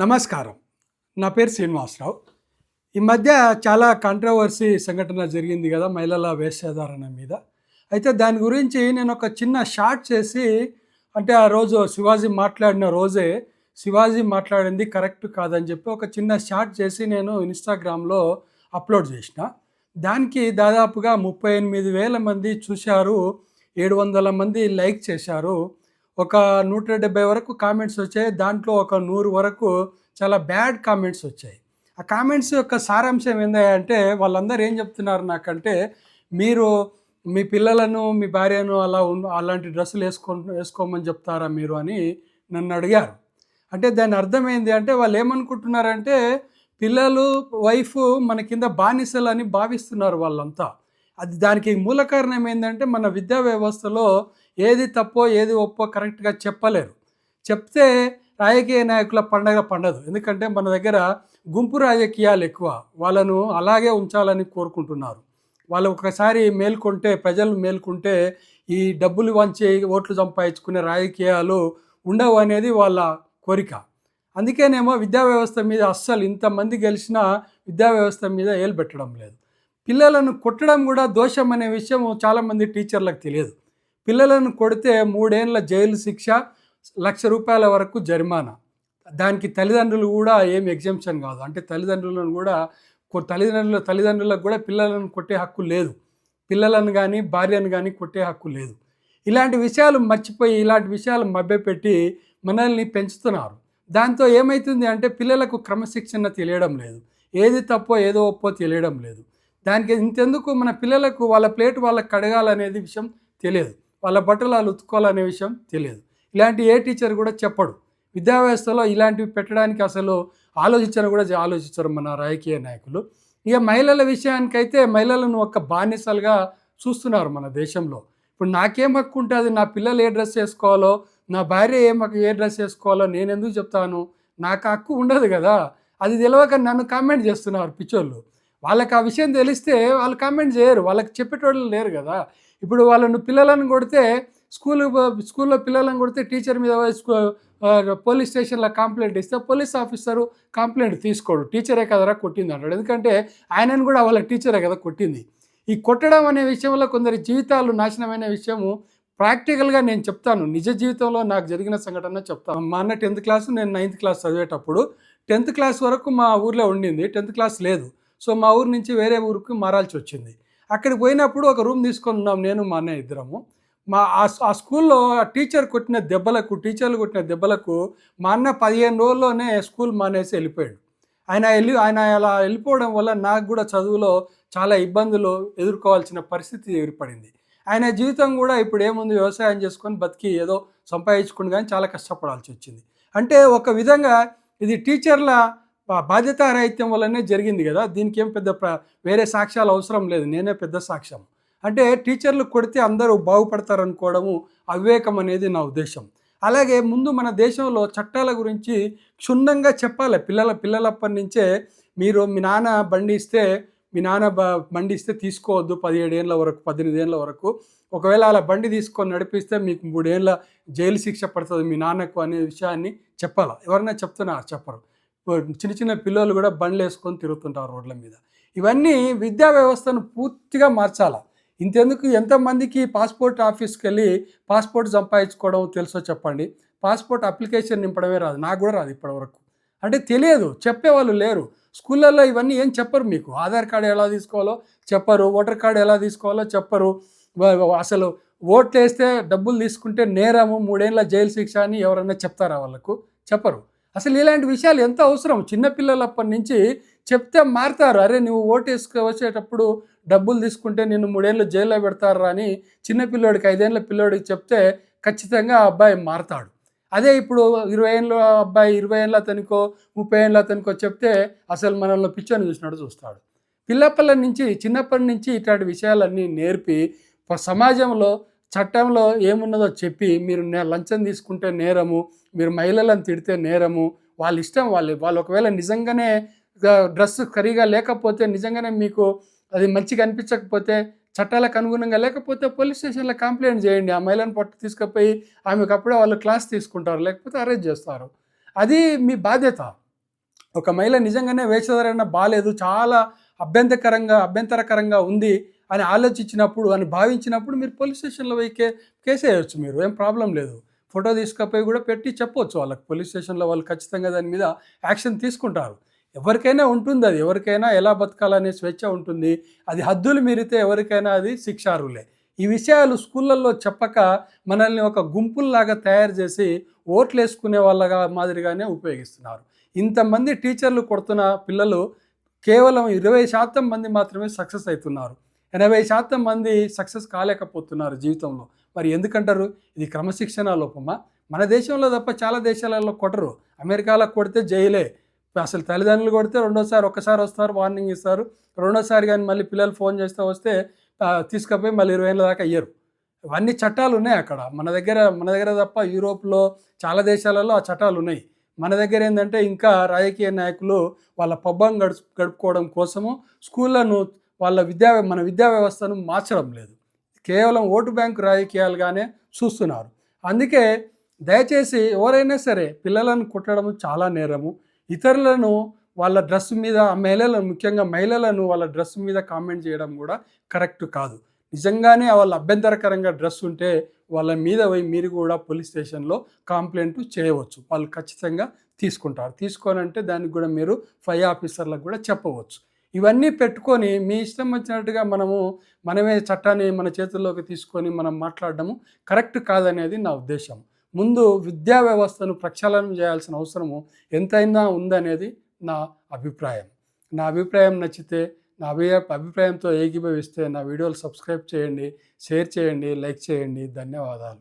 నమస్కారం. నా పేరు శ్రీనివాసరావు. ఈ మధ్య చాలా కాంట్రవర్సీ సంఘటన జరిగింది కదా మహిళల వేషధారణ మీద. అయితే దాని గురించి నేను ఒక చిన్న షార్ట్ చేసి అంటే ఆ రోజు శివాజీ మాట్లాడిన రోజే శివాజీ మాట్లాడింది కరెక్ట్ కాదని చెప్పి ఒక చిన్న షార్ట్ చేసి నేను ఇన్స్టాగ్రామ్లో అప్లోడ్ చేసిన. దానికి దాదాపుగా ముప్పై ఎనిమిది వేల మంది చూశారు ఏడు వందల మంది లైక్ చేశారు. ఒక నూట డెబ్బై వరకు కామెంట్స్ వచ్చాయి. దాంట్లో ఒక నూరు వరకు చాలా బ్యాడ్ కామెంట్స్ వచ్చాయి. ఆ కామెంట్స్ యొక్క సారాంశం ఏంటంటే వాళ్ళందరూ ఏం చెప్తున్నారు నాకంటే మీరు మీ పిల్లలను మీ భార్యను అలా అలాంటి డ్రెస్సులు వేసుకో వేసుకోమని చెప్తారా మీరు అని నన్ను అడిగారు. అంటే దాని అర్థమైంది అంటే వాళ్ళు ఏమనుకుంటున్నారంటే పిల్లలు వైఫ్ మన కింద బానిసలు అని భావిస్తున్నారు వాళ్ళంతా. అది దానికి మూల కారణం ఏంటంటే మన విద్యా వ్యవస్థలో ఏది తప్పో ఏది ఒప్పో కరెక్ట్గా చెప్పలేరు. చెప్తే రాజకీయ నాయకుల పండగ పండదు. ఎందుకంటే మన దగ్గర గుంపు రాజకీయాలు ఎక్కువ. వాళ్ళను అలాగే ఉంచాలని కోరుకుంటున్నారు. వాళ్ళు ఒకసారి మేల్కొంటే ప్రజలు మేల్కొంటే ఈ డబ్బులు వంచి ఓట్లు సంపాదించుకునే రాజకీయాలు ఉండవు అనేది వాళ్ళ కోరిక. అందుకేనేమో విద్యా వ్యవస్థ మీద అస్సలు ఇంతమంది గెలిచినా విద్యా వ్యవస్థ మీద ఏలు పెట్టడం లేదు. పిల్లలను కొట్టడం కూడా దోషం అనే విషయం చాలామంది టీచర్లకు తెలియదు. పిల్లలను కొడితే మూడేళ్ళ జైలు శిక్ష లక్ష రూపాయల వరకు జరిమానా. దానికి తల్లిదండ్రులు కూడా ఏం ఎగ్జంప్షన్ కాదు. అంటే తల్లిదండ్రులను కూడా తల్లిదండ్రుల తల్లిదండ్రులకు కూడా పిల్లలను కొట్టే హక్కు లేదు. పిల్లలను కానీ భార్యను కానీ కొట్టే హక్కు లేదు. ఇలాంటి విషయాలు మర్చిపోయి ఇలాంటి విషయాలు మభ్యపెట్టి మనల్ని పెంచుతున్నారు. దాంతో ఏమవుతుంది అంటే పిల్లలకు క్రమశిక్షణ తెలియడం లేదు. ఏది తప్పో ఏదో ఒప్పో తెలియడం లేదు. దానికి ఇంతెందుకు మన పిల్లలకు వాళ్ళ ప్లేట్ వాళ్ళకి కడగాలనేది విషయం తెలియదు. వాళ్ళ బట్టలు వాళ్ళు ఉతుక్కోవాలనే విషయం తెలియదు. ఇలాంటి ఏ టీచర్ కూడా చెప్పడు. విద్యా వ్యవస్థలో ఇలాంటివి పెట్టడానికి అసలు ఆలోచించను కూడా ఆలోచించరు మన రాజకీయ నాయకులు. ఇక మహిళల విషయానికైతే మహిళలను ఒక బానిసలుగా చూస్తున్నారు మన దేశంలో. ఇప్పుడు నాకేం హక్కు ఉంటుంది? నా పిల్లలు ఏ డ్రెస్ వేసుకోవాలో? నా భార్య ఏం ఏ డ్రెస్ వేసుకోవాలో నేను ఎందుకు చెప్తాను? నాకు హక్కు ఉండదు కదా. అది తెలియక నన్ను కామెంట్ చేస్తున్నారు పిచ్చోళ్ళు. వాళ్ళకి ఆ విషయం తెలిస్తే వాళ్ళు కామెంట్ చేయరు. వాళ్ళకి చెప్పేటోళ్ళు లేరు కదా. ఇప్పుడు వాళ్ళను పిల్లలను కొడితే స్కూల్ స్కూల్లో పిల్లలను కొడితే టీచర్ మీద పోలీస్ స్టేషన్లో కంప్లైంట్ ఇస్తే పోలీస్ ఆఫీసరు కంప్లైంట్ తీసుకోడు. టీచరే కదరా కొట్టింది అంటాడు. ఎందుకంటే ఆయనను కూడా వాళ్ళ టీచరే కదా కొట్టింది. ఈ కొట్టడం అనే విషయంలో కొందరి జీవితాలు నాశనమైన విషయము ప్రాక్టికల్గా నేను చెప్తాను. నిజ జీవితంలో నాకు జరిగిన సంఘటన చెప్తాను మా అన్న టెన్త్ క్లాస్ నేను నైన్త్ క్లాస్ చదివేటప్పుడు టెన్త్ క్లాస్ వరకు మా ఊర్లో ఉండింది. టెన్త్ క్లాస్ లేదు. సో మా ఊరు నుంచి వేరే ఊరికి మారాల్సి వచ్చింది. అక్కడికి పోయినప్పుడు ఒక రూమ్ తీసుకొని ఉన్నాం నేను మా అన్నయ్య ఇద్దరము. మా ఆ స్కూల్లో ఆ టీచర్ కొట్టిన దెబ్బలకు టీచర్లు కొట్టిన దెబ్బలకు మా అన్న పదిహేను రోజుల్లోనే స్కూల్ మానేసి వెళ్ళిపోయాడు. ఆయన వెళ్ళి ఆయన అలా వెళ్ళిపోవడం వల్ల నాకు కూడా చదువులో చాలా ఇబ్బందులు ఎదుర్కోవాల్సిన పరిస్థితి ఏర్పడింది. ఆయన జీవితం కూడా ఇప్పుడు ఏముంది? వ్యవసాయం చేసుకొని బతికి ఏదో సంపాదించుకుని కానీ చాలా కష్టపడాల్సి వచ్చింది. అంటే ఒక విధంగా ఇది టీచర్ల బాధ్యతారాహిత్యం వల్లనే జరిగింది కదా. దీనికి ఏం పెద్ద వేరే సాక్ష్యాలు అవసరం లేదు. నేనే పెద్ద సాక్ష్యం అంటే టీచర్లు కొడితే అందరూ బాగుపడతారు అనుకోవడము అవివేకం అనేది నా ఉద్దేశం. అలాగే ముందు మన దేశంలో చట్టాల గురించి క్షుణ్ణంగా చెప్పాలి. పిల్లల పిల్లలప్పటి నుంచే మీరు మీ నాన్న బండి ఇస్తే మీ నాన్న బ బండి ఇస్తే తీసుకోవద్దు పదిహేడు ఏళ్ళ వరకు పద్దెనిమిది ఏళ్ళ వరకు. ఒకవేళ అలా బండి తీసుకొని నడిపిస్తే మీకు మూడేళ్ళ జైలు శిక్ష పడుతుంది మీ నాన్నకు అనే విషయాన్ని చెప్పాలి? ఎవరైనా చెప్తున్నా చెప్పరు. చిన్న చిన్న పిల్లలు కూడా బండ్లు వేసుకొని తిరుగుతుంటారు రోడ్ల మీద. ఇవన్నీ విద్యా వ్యవస్థను పూర్తిగా మార్చాలా? ఇంతెందుకు ఎంతమందికి పాస్పోర్ట్ ఆఫీస్కి వెళ్ళి పాస్పోర్ట్ సంపాదించుకోవడం తెలుసో చెప్పండి. పాస్పోర్ట్ అప్లికేషన్ నింపడమే రాదు. నాకు కూడా రాదు ఇప్పటివరకు. అంటే తెలియదు. చెప్పేవాళ్ళు లేరు. స్కూళ్ళల్లో ఇవన్నీ ఏం చెప్పరు మీకు. ఆధార్ కార్డు ఎలా తీసుకోవాలో చెప్పరు. ఓటర్ కార్డు ఎలా తీసుకోవాలో చెప్పరు. అసలు ఓట్లు వేస్తే డబ్బులు తీసుకుంటే నేరము మూడేళ్ళ జైలు శిక్ష అని ఎవరైనా చెప్తారా వాళ్ళకు? చెప్పరు. అసలు ఇలాంటి విషయాలు ఎంత అవసరం? చిన్నపిల్లలప్పటి నుంచి చెప్తే మారుతారు. అరే నువ్వు ఓటు వచ్చేటప్పుడు డబ్బులు తీసుకుంటే నిన్ను మూడేళ్ళు జైల్లో పెడతారు అని చిన్నపిల్లోడికి ఐదేళ్ళ పిల్లోడికి చెప్తే ఖచ్చితంగా ఆ అబ్బాయి మారతాడు. అదే ఇప్పుడు ఇరవై ఏళ్ళ అబ్బాయి ఇరవై ఏళ్ళ అతనికో ముప్పై ఏళ్ళ అతనికో చెప్తే అసలు మనల్ని పిచ్చోని చూసినట్టు చూస్తాడు. పిల్లపల్ల నుంచి చిన్నప్పటి నుంచి ఇట్లాంటి విషయాలన్నీ నేర్పి సమాజంలో చట్టంలో ఏమున్నదో చెప్పి మీరు నే- లంచం తీసుకుంటే నేరము మీరు మహిళలను తిడితే నేరము వాళ్ళ ఇష్టం వాళ్ళు. వాళ్ళు ఒకవేళ నిజంగానే డ్రెస్ సరిగా లేకపోతే నిజంగానే మీకు అది మంచిగా అనిపించకపోతే చట్టాలకు అనుగుణంగా లేకపోతే పోలీస్ స్టేషన్లో కంప్లైంట్ చేయండి. ఆ మహిళను పట్టు తీసుకుపోయి ఆమెకు అప్పుడే వాళ్ళు క్లాస్ తీసుకుంటారు లేకపోతే అరెస్ట్ చేస్తారు. అది మీ బాధ్యత. ఒక మహిళ నిజంగానే వేషధారణ బాగాలేదు చాలా అభ్యంతరకరంగా అభ్యంతరకరంగా ఉంది. అని ఆలోచించినప్పుడు అని భావించినప్పుడు మీరు పోలీస్ స్టేషన్లో పోయి కే కేసు వేయచ్చు మీరు. ఏం ప్రాబ్లం లేదు. ఫోటో తీసుకపోయి కూడా పెట్టి చెప్పొచ్చు వాళ్ళకి. పోలీస్ స్టేషన్లో వాళ్ళు ఖచ్చితంగా దాని మీద యాక్షన్ తీసుకుంటారు. ఎవరికైనా ఉంటుంది అది. ఎవరికైనా ఎలా బతకాలనే స్వేచ్ఛ ఉంటుంది. అది హద్దులు మీరితే ఎవరికైనా అది శిక్షారులే ఈ విషయాలు స్కూళ్ళల్లో చెప్పక మనల్ని ఒక గుంపుల్లాగా తయారు చేసి ఓట్లు వేసుకునే వాళ్ళగా మాదిరిగానే ఉపయోగిస్తున్నారు. ఇంతమంది టీచర్లు కొడుతున్న పిల్లలు కేవలం ఇరవై శాతం మంది మాత్రమే సక్సెస్ అవుతున్నారు. ఎనభై శాతం మంది సక్సెస్ కాలేకపోతున్నారు జీవితంలో. మరి ఎందుకంటారు? ఇది క్రమశిక్షణ లోపమా? మన దేశంలో తప్ప చాలా దేశాలలో కొట్టరు. అమెరికాలో కొడితే జైలే. అసలు తల్లిదండ్రులు కొడితే రెండోసారి ఒక్కసారి వస్తారు వార్నింగ్ ఇస్తారు. రెండోసారి కానీ మళ్ళీ పిల్లలు ఫోన్ చేస్తే వస్తే తీసుకుపోయి మళ్ళీ ఇరవై ఏళ్ళ దాకా అయ్యరు. ఇవన్నీ చట్టాలు ఉన్నాయి అక్కడ. మన దగ్గర మన దగ్గర తప్ప యూరోప్లో చాలా దేశాలలో ఆ చట్టాలు ఉన్నాయి. మన దగ్గర ఏంటంటే ఇంకా రాజకీయ నాయకులు వాళ్ళ పబ్బం గడుపు గడుపుకోవడం కోసము స్కూళ్ళను వాళ్ళ విద్యా మన విద్యా వ్యవస్థను మార్చడం లేదు. కేవలం ఓటు బ్యాంకు రాజకీయాలుగానే చూస్తున్నారు. అందుకే దయచేసి ఎవరైనా సరే పిల్లలను కుట్టడం చాలా నేరము. ఇతరులను వాళ్ళ డ్రెస్ మీద మహిళలను ముఖ్యంగా మహిళలను వాళ్ళ డ్రెస్ మీద కామెంట్ చేయడం కూడా కరెక్ట్ కాదు. నిజంగానే వాళ్ళ అభ్యంతరకరంగా డ్రెస్ ఉంటే వాళ్ళ మీద పోయి మీరు కూడా పోలీస్ స్టేషన్లో కంప్లైంట్ చేయవచ్చు. వాళ్ళు ఖచ్చితంగా తీసుకుంటారు. తీసుకోనంటే దానికి కూడా మీరు ఫైవ్ ఆఫీసర్లకు కూడా చెప్పవచ్చు. ఇవన్నీ పెట్టుకొని మీ ఇష్టం వచ్చినట్టుగా మనము మనమే చట్టాన్ని మన చేతుల్లోకి తీసుకొని మనం మాట్లాడడము కరెక్ట్ కాదనేది నా ఉద్దేశం. ముందు విద్యా వ్యవస్థను ప్రక్షాళనం చేయాల్సిన అవసరము ఎంతైనా ఉందనేది నా అభిప్రాయం. నా అభిప్రాయం నచ్చితే నా అభి అభిప్రాయంతో ఏకీభవిస్తే నా వీడియోలు సబ్స్క్రైబ్ చేయండి షేర్ చేయండి లైక్ చేయండి. ధన్యవాదాలు.